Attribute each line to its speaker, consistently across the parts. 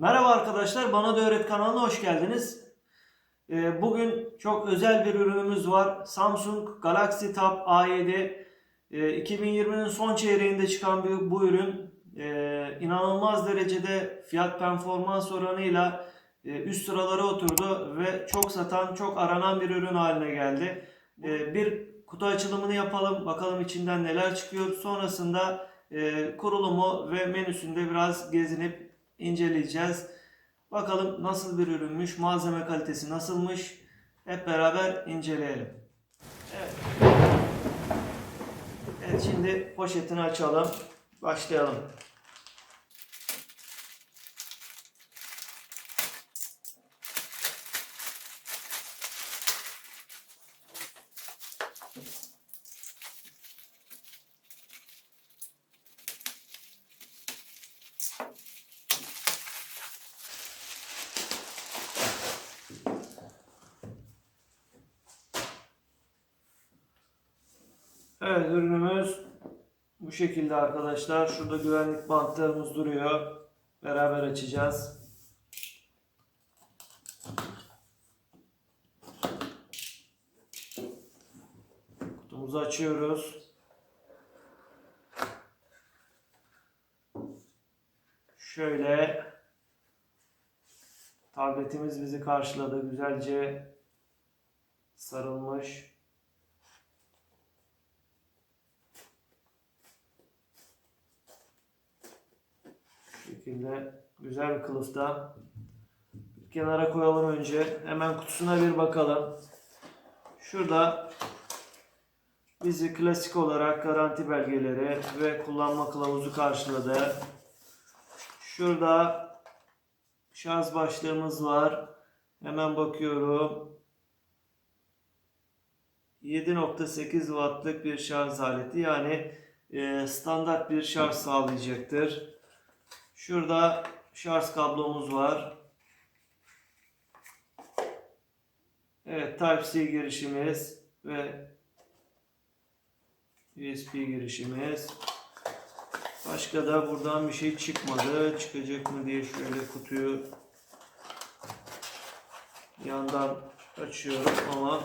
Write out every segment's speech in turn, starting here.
Speaker 1: Merhaba arkadaşlar, Bana da Öğret kanalına hoş geldiniz. Ee, Bugün çok özel bir ürünümüz var. Samsung Galaxy Tab A7 Ee, 2020'nin son çeyreğinde çıkan bu ürün ee, inanılmaz derecede fiyat performans oranıyla ee, üst sıralara oturdu ve çok satan, çok aranan bir ürün haline geldi. Ee, Bir kutu açılımını yapalım, bakalım içinden neler çıkıyor. Sonrasında ee, kurulumu ve menüsünde biraz gezinip inceleyeceğiz. Bakalım nasıl bir ürünmüş, malzeme kalitesi nasılmış hep beraber inceleyelim. Evet. Evet şimdi poşetini açalım. Başlayalım. Evet ürünümüz bu şekilde arkadaşlar. Şurada güvenlik bantlarımız duruyor. Beraber açacağız. Kutumuzu açıyoruz. Şöyle tabletimiz bizi karşıladı. Güzelce sarılmış. Şekilde güzel bir kılıfta. Kenara koyalım önce. Hemen kutusuna bir bakalım. Şurada bizi klasik olarak garanti belgeleri ve kullanma kılavuzu karşıladı. Şurada şarj başlığımız var. Hemen bakıyorum. 7.8 wattlık bir şarj aleti yani e, standart bir şarj sağlayacaktır. Şurada şarj kablomuz var. Evet Type-C girişimiz ve USB girişimiz. Başka da buradan bir şey çıkmadı. Çıkacak mı diye şöyle kutuyu yandan açıyorum ama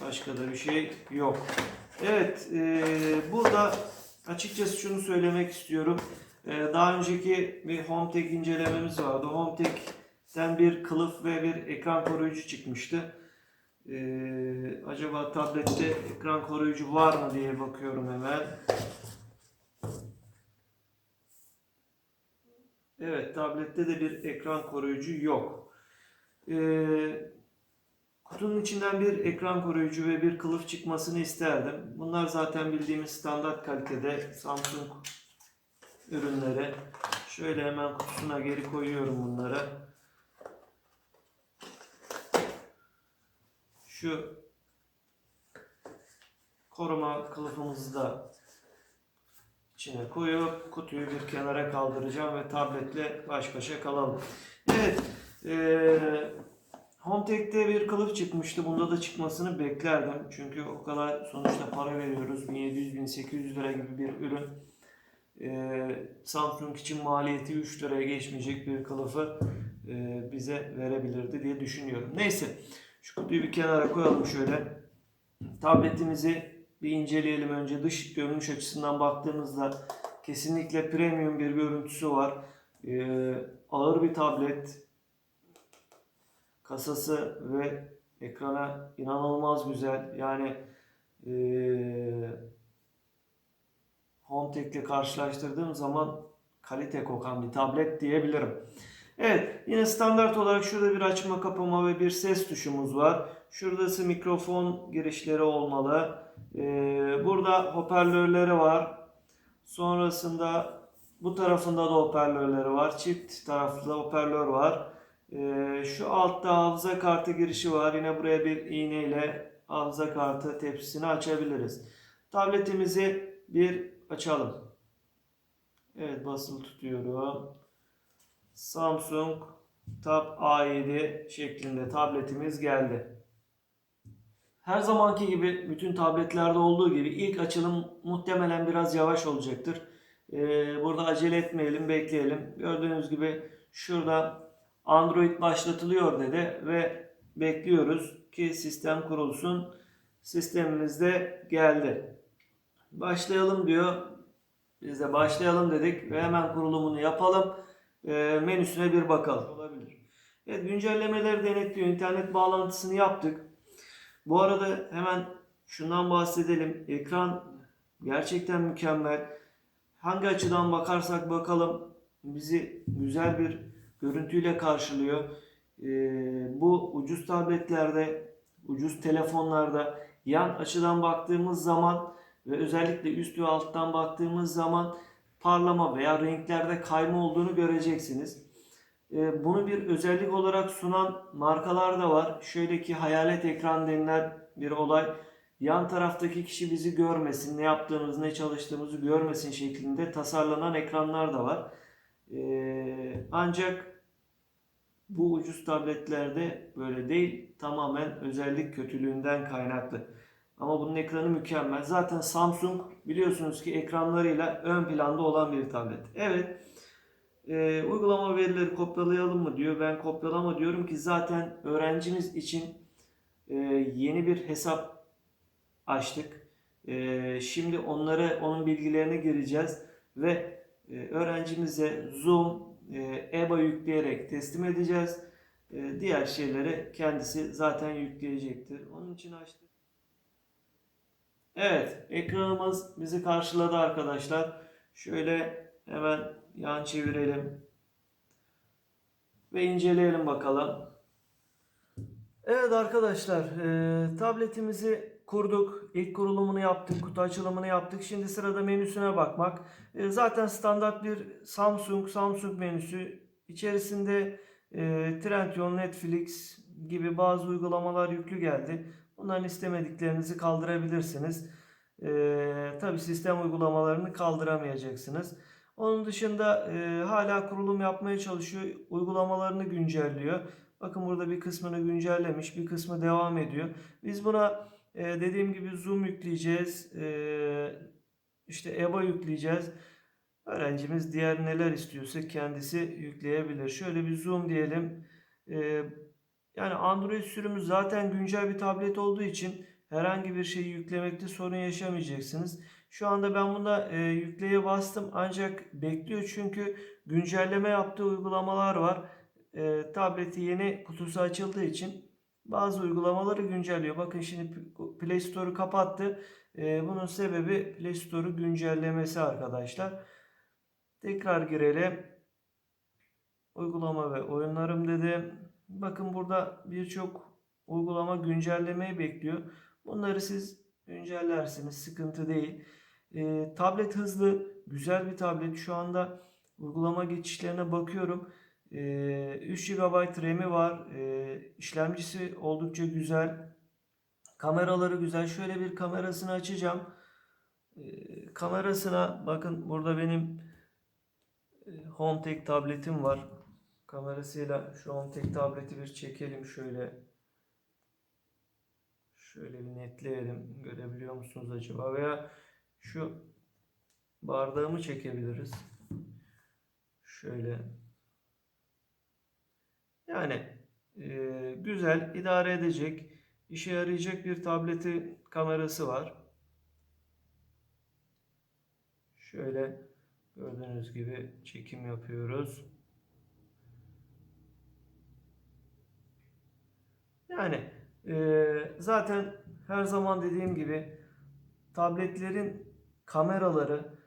Speaker 1: başka da bir şey yok. Evet eee, burada açıkçası şunu söylemek istiyorum. Eee, daha önceki bir HomeTech incelememiz vardı. HomeTech'ten bir kılıf ve bir ekran koruyucu çıkmıştı. Eee, acaba tablette ekran koruyucu var mı diye bakıyorum hemen. Evet, tablette de bir ekran koruyucu yok. Ee, kutunun içinden bir ekran koruyucu ve bir kılıf çıkmasını isterdim. Bunlar zaten bildiğimiz standart kalitede Samsung ürünleri. Şöyle hemen kutusuna geri koyuyorum bunları. Şu koruma kılıfımızı da içine koyup kutuyu bir kenara kaldıracağım ve tabletle baş başa kalalım. Evet, eee HomeTech'te bir kılıf çıkmıştı. Bunda da çıkmasını beklerdim. Çünkü o kadar sonuçta para veriyoruz. 1700-1800 lira gibi bir ürün. Eee, Samsung için maliyeti 3 liraya geçmeyecek bir kılıfı eee, bize verebilirdi diye düşünüyorum. Neyse, şu kutuyu bir kenara koyalım şöyle. Tabletimizi bir inceleyelim önce. Dış görünüş açısından baktığımızda kesinlikle premium bir görüntüsü var. Ee, ağır bir tablet. Kasası ve ekrana inanılmaz güzel. Yani ee, HomeTech ile karşılaştırdığım zaman kalite kokan bir tablet diyebilirim. Evet, yine standart olarak şurada bir açma kapama ve bir ses tuşumuz var. Şuradası mikrofon girişleri olmalı. Ee, burada hoparlörleri var. Sonrasında bu tarafında da hoparlörleri var. Çift taraflı hoparlör var. Ee, şu altta hafıza kartı girişi var. Yine buraya bir iğne ile hafıza kartı tepsisini açabiliriz. Tabletimizi bir açalım. Evet basılı tutuyorum. Samsung Tab A7 şeklinde tabletimiz geldi. Her zamanki gibi bütün tabletlerde olduğu gibi ilk açılım muhtemelen biraz yavaş olacaktır. Ee, burada acele etmeyelim, bekleyelim. Gördüğünüz gibi Şurada Android başlatılıyor dedi ve bekliyoruz ki sistem kurulsun. Sistemimizde geldi. Başlayalım diyor. Biz de başlayalım dedik ve hemen kurulumunu yapalım. Ee, menüsüne bir bakalım. Olabilir. Evet güncellemeleri denetliyor. İnternet bağlantısını yaptık. Bu arada hemen şundan bahsedelim. Ekran gerçekten mükemmel. Hangi açıdan bakarsak bakalım bizi güzel bir görüntüyle karşılıyor. Ee, bu ucuz tabletlerde, ucuz telefonlarda yan açıdan baktığımız zaman ve özellikle üst ve alttan baktığımız zaman parlama veya renklerde kayma olduğunu göreceksiniz. Ee, Bunu bir özellik olarak sunan markalar da var. Şöyle ki hayalet ekran denilen bir olay. Yan taraftaki kişi bizi görmesin, ne yaptığımızı, ne çalıştığımızı görmesin şeklinde tasarlanan ekranlar da var. Ee, ancak bu ucuz tabletlerde böyle değil. Tamamen özellik kötülüğünden kaynaklı. Ama bunun ekranı mükemmel. Zaten Samsung biliyorsunuz ki ekranlarıyla ön planda olan bir tablet. Evet. Ee, uygulama verileri kopyalayalım mı diyor. Ben kopyalama diyorum ki zaten öğrencimiz için e, yeni bir hesap açtık. E, şimdi onları onun bilgilerine gireceğiz ve e, öğrencimize Zoom, e, EBA yükleyerek teslim edeceğiz. E, diğer şeyleri kendisi zaten yükleyecektir. Onun için açtık. Evet, ekranımız bizi karşıladı arkadaşlar. Şöyle hemen yan çevirelim ve inceleyelim bakalım. Evet arkadaşlar, e, tabletimizi kurduk. İlk kurulumunu yaptık, kutu açılımını yaptık. Şimdi sırada menüsüne bakmak. E, zaten standart bir Samsung, Samsung menüsü. İçerisinde e, Trendyol, Netflix gibi bazı uygulamalar yüklü geldi. Bunların istemediklerinizi kaldırabilirsiniz. E, tabi sistem uygulamalarını kaldıramayacaksınız. Onun dışında e, hala kurulum yapmaya çalışıyor. Uygulamalarını güncelliyor. Bakın burada bir kısmını güncellemiş, bir kısmı devam ediyor. Biz buna e, dediğim gibi Zoom yükleyeceğiz. E, işte EBA yükleyeceğiz. Öğrencimiz diğer neler istiyorsa kendisi yükleyebilir. Şöyle bir Zoom diyelim. E, yani Android sürümü zaten güncel bir tablet olduğu için herhangi bir şeyi yüklemekte sorun yaşamayacaksınız. Şu anda ben bunda e, yükleye bastım ancak bekliyor çünkü güncelleme yaptığı uygulamalar var. E, tableti yeni kutusu açıldığı için bazı uygulamaları güncelliyor. Bakın şimdi Play Store'u kapattı. E, bunun sebebi Play Store'u güncellemesi arkadaşlar. Tekrar girelim. Uygulama ve oyunlarım dedim. Bakın burada birçok uygulama güncellemeyi bekliyor. Bunları siz güncellersiniz. Sıkıntı değil. E, tablet hızlı. Güzel bir tablet. Şu anda uygulama geçişlerine bakıyorum. E, 3 GB RAM'i var. E, işlemcisi oldukça güzel. Kameraları güzel. Şöyle bir kamerasını açacağım. E, kamerasına bakın burada benim e, HomeTech tabletim var. Kamerasıyla şu HomeTech tableti bir çekelim şöyle. Şöyle bir netleyelim. Görebiliyor musunuz acaba? Veya şu bardağımı çekebiliriz. Şöyle. Yani e, güzel, idare edecek, işe yarayacak bir tableti kamerası var. Şöyle gördüğünüz gibi çekim yapıyoruz. Yani e, zaten her zaman dediğim gibi tabletlerin kameraları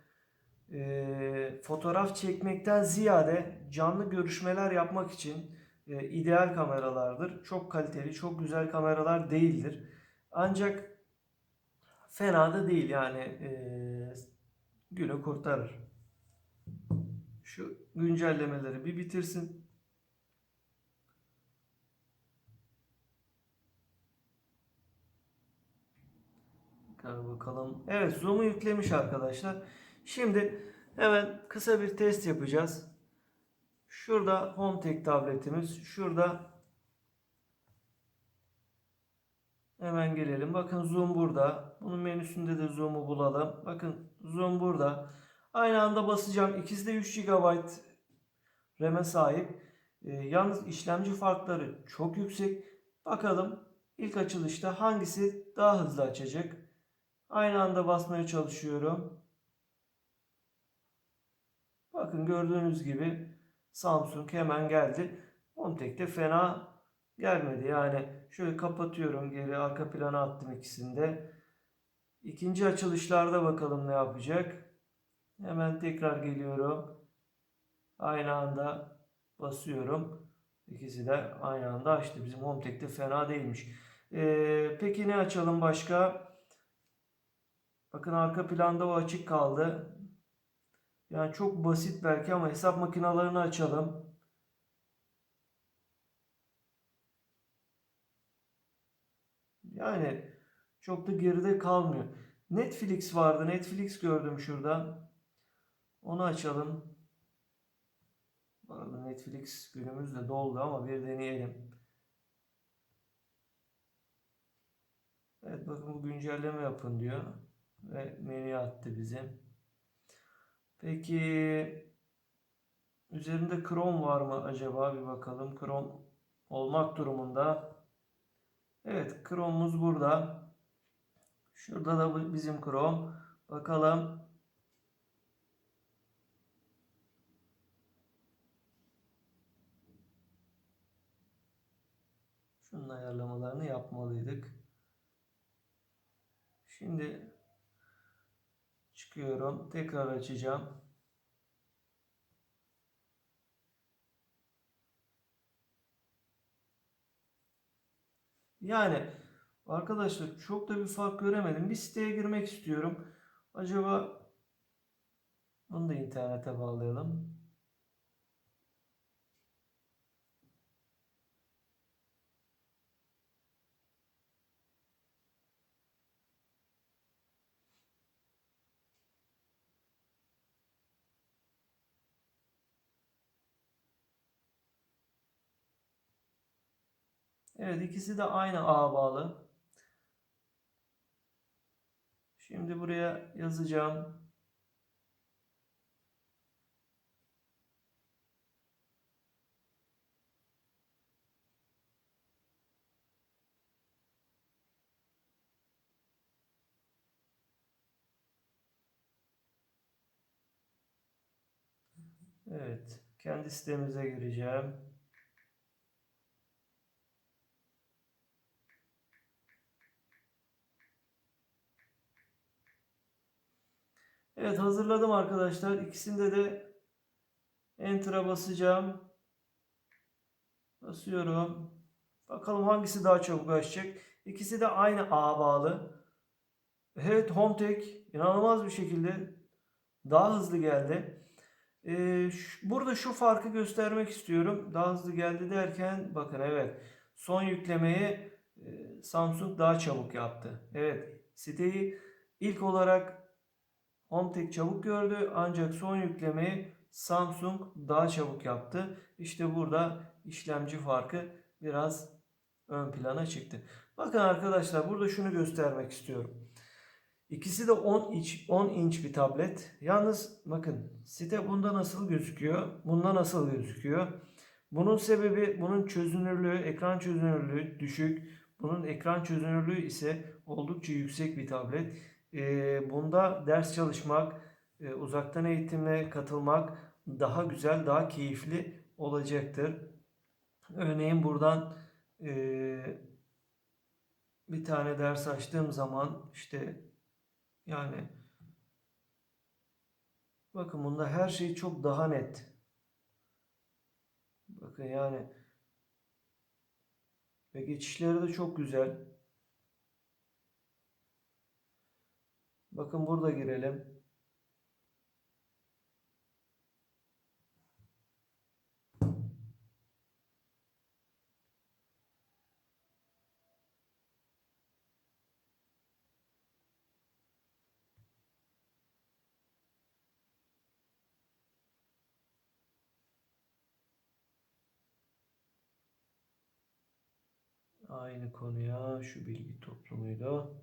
Speaker 1: e, fotoğraf çekmekten ziyade canlı görüşmeler yapmak için e, ideal kameralardır. Çok kaliteli, çok güzel kameralar değildir. Ancak fena da değil yani e, günü kurtarır. Şu güncellemeleri bir bitirsin. Bakalım. Evet zoom'u yüklemiş arkadaşlar. Şimdi hemen kısa bir test yapacağız. Şurada HomeTech tabletimiz. Şurada hemen gelelim. Bakın zoom burada. Bunun menüsünde de zoom'u bulalım. Bakın zoom burada. Aynı anda basacağım. İkisi de 3 GB RAM'e sahip. Ee, yalnız işlemci farkları çok yüksek. Bakalım ilk açılışta hangisi daha hızlı açacak? Aynı anda basmaya çalışıyorum. Bakın gördüğünüz gibi Samsung hemen geldi. Omtek de fena gelmedi. Yani şöyle kapatıyorum geri arka plana attım ikisini de. İkinci açılışlarda bakalım ne yapacak. Hemen tekrar geliyorum. Aynı anda basıyorum. İkisi de aynı anda açtı. Bizim Hometek de fena değilmiş. Ee, peki ne açalım başka? Bakın arka planda o açık kaldı. Yani çok basit belki ama hesap makinalarını açalım. Yani çok da geride kalmıyor. Netflix vardı. Netflix gördüm şurada. Onu açalım. Bu arada Netflix günümüzde doldu ama bir deneyelim. Evet bakın bu güncelleme yapın diyor. Ve menü attı bizim. Peki üzerinde Chrome var mı acaba bir bakalım. Chrome olmak durumunda. Evet Chrome'umuz burada. Şurada da bizim Chrome. Bakalım. Şunun ayarlamalarını yapmalıydık. Şimdi çıkıyorum. Tekrar açacağım. Yani arkadaşlar çok da bir fark göremedim. Bir siteye girmek istiyorum. Acaba bunu da internete bağlayalım. Evet ikisi de aynı ağa bağlı. Şimdi buraya yazacağım. Evet, kendi sitemize gireceğim. Evet hazırladım arkadaşlar. İkisinde de Enter'a basacağım. Basıyorum. Bakalım hangisi daha çabuk açacak. İkisi de aynı ağa bağlı. Evet HomeTech inanılmaz bir şekilde daha hızlı geldi. Ee, şu- burada şu farkı göstermek istiyorum. Daha hızlı geldi derken bakın evet son yüklemeyi e, Samsung daha çabuk yaptı. Evet siteyi ilk olarak HomeTech çabuk gördü ancak son yüklemeyi Samsung daha çabuk yaptı. İşte burada işlemci farkı biraz ön plana çıktı. Bakın arkadaşlar burada şunu göstermek istiyorum. İkisi de 10 inç 10 inç bir tablet. Yalnız bakın site bunda nasıl gözüküyor? Bunda nasıl gözüküyor? Bunun sebebi bunun çözünürlüğü, ekran çözünürlüğü düşük. Bunun ekran çözünürlüğü ise oldukça yüksek bir tablet. Bunda ders çalışmak, uzaktan eğitime katılmak daha güzel, daha keyifli olacaktır. Örneğin buradan bir tane ders açtığım zaman işte yani bakın bunda her şey çok daha net. Bakın yani ve geçişleri de çok güzel. Bakın burada girelim. Aynı konuya şu bilgi toplumuydu.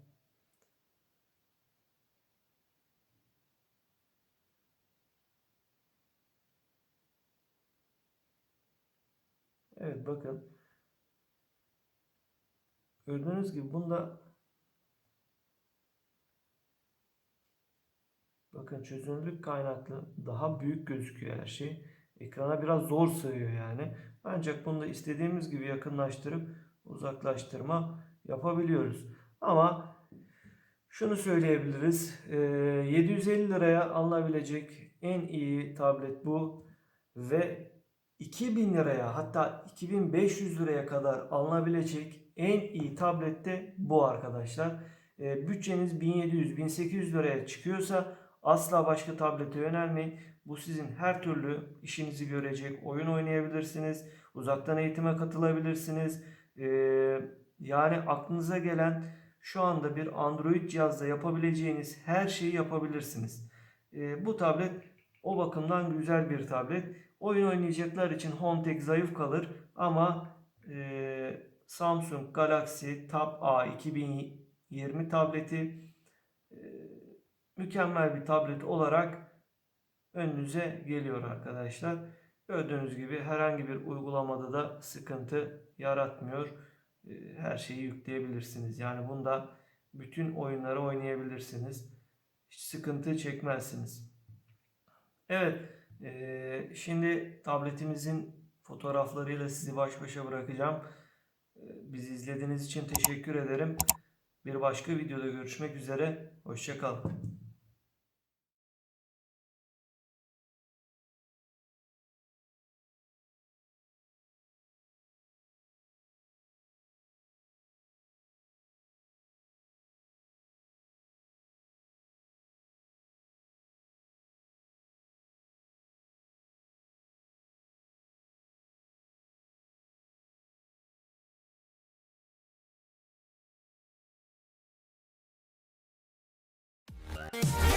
Speaker 1: Bakın. Gördüğünüz gibi bunda bakın çözünürlük kaynaklı daha büyük gözüküyor her şey. Ekrana biraz zor sığıyor yani. Ancak bunda istediğimiz gibi yakınlaştırıp uzaklaştırma yapabiliyoruz. Ama şunu söyleyebiliriz. Ee, 750 liraya alınabilecek en iyi tablet bu. Ve 2000 liraya hatta 2500 liraya kadar alınabilecek en iyi tablet de bu arkadaşlar. Ee, bütçeniz 1700-1800 liraya çıkıyorsa asla başka tablete yönelmeyin. Bu sizin her türlü işinizi görecek. Oyun oynayabilirsiniz. Uzaktan eğitime katılabilirsiniz. Ee, yani aklınıza gelen şu anda bir Android cihazda yapabileceğiniz her şeyi yapabilirsiniz. Ee, bu tablet o bakımdan güzel bir tablet. Oyun oynayacaklar için Hontek zayıf kalır ama e, Samsung Galaxy Tab A 2020 tableti e, mükemmel bir tablet olarak önünüze geliyor arkadaşlar. Gördüğünüz gibi herhangi bir uygulamada da sıkıntı yaratmıyor. E, Her şeyi yükleyebilirsiniz. Yani bunda bütün oyunları oynayabilirsiniz. Hiç sıkıntı çekmezsiniz. Evet, e, şimdi tabletimizin fotoğraflarıyla sizi baş başa bırakacağım. E, Bizi izlediğiniz için teşekkür ederim. Bir başka videoda görüşmek üzere. Hoşça Bye.